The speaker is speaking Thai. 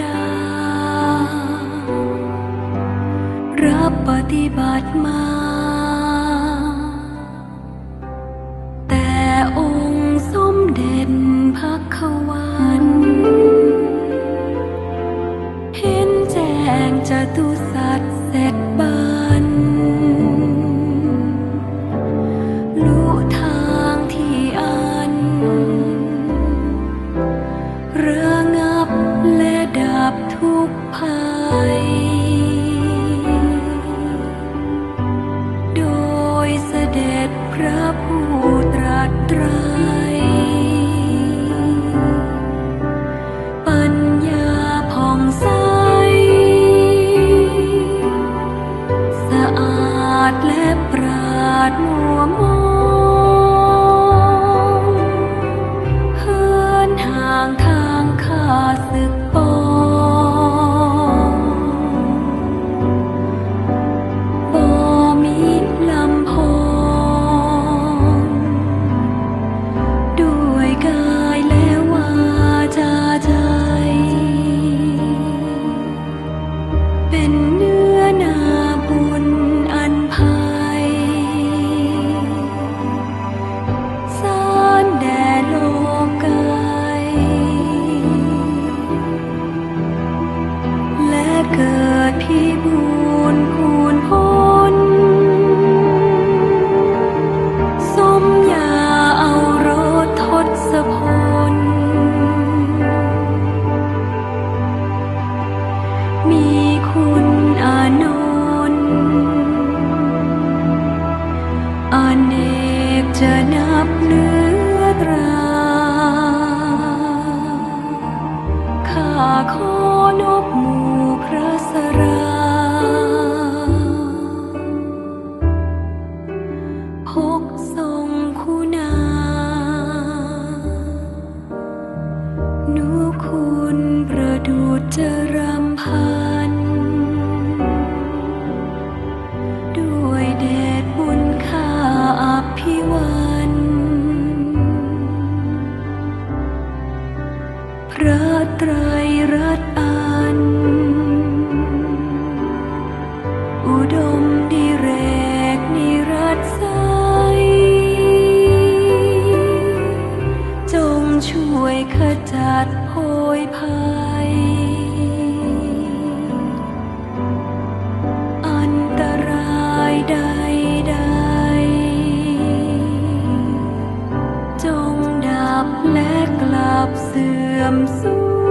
ดา รับปฏิบัติมา แต่องค์สมเด็จพระขวันเห็นแจ้งจตุสัตว์เสร็จับทุกภัย โดยเสด็จพระผู้ตรัสไตรปัญญาผ่องใส สะอาดและปราดมัวมองเหินห่างทางข้าศึก เกิดพิบูรคูณพ้นสมยาเอารถทศพล มีคุณอานนท์อเนกจะนับเลือตราข้าขอ พระสราพกทรงคุณานุคุณประดุจจรำพันด้วยเดชบุญข้าอภิวันพระไตรรัต อุดมดิเรกนิรัตใสจงช่วยขจัดโพยภัย อันตรายใดๆจงดับและกลับเสื่อมสู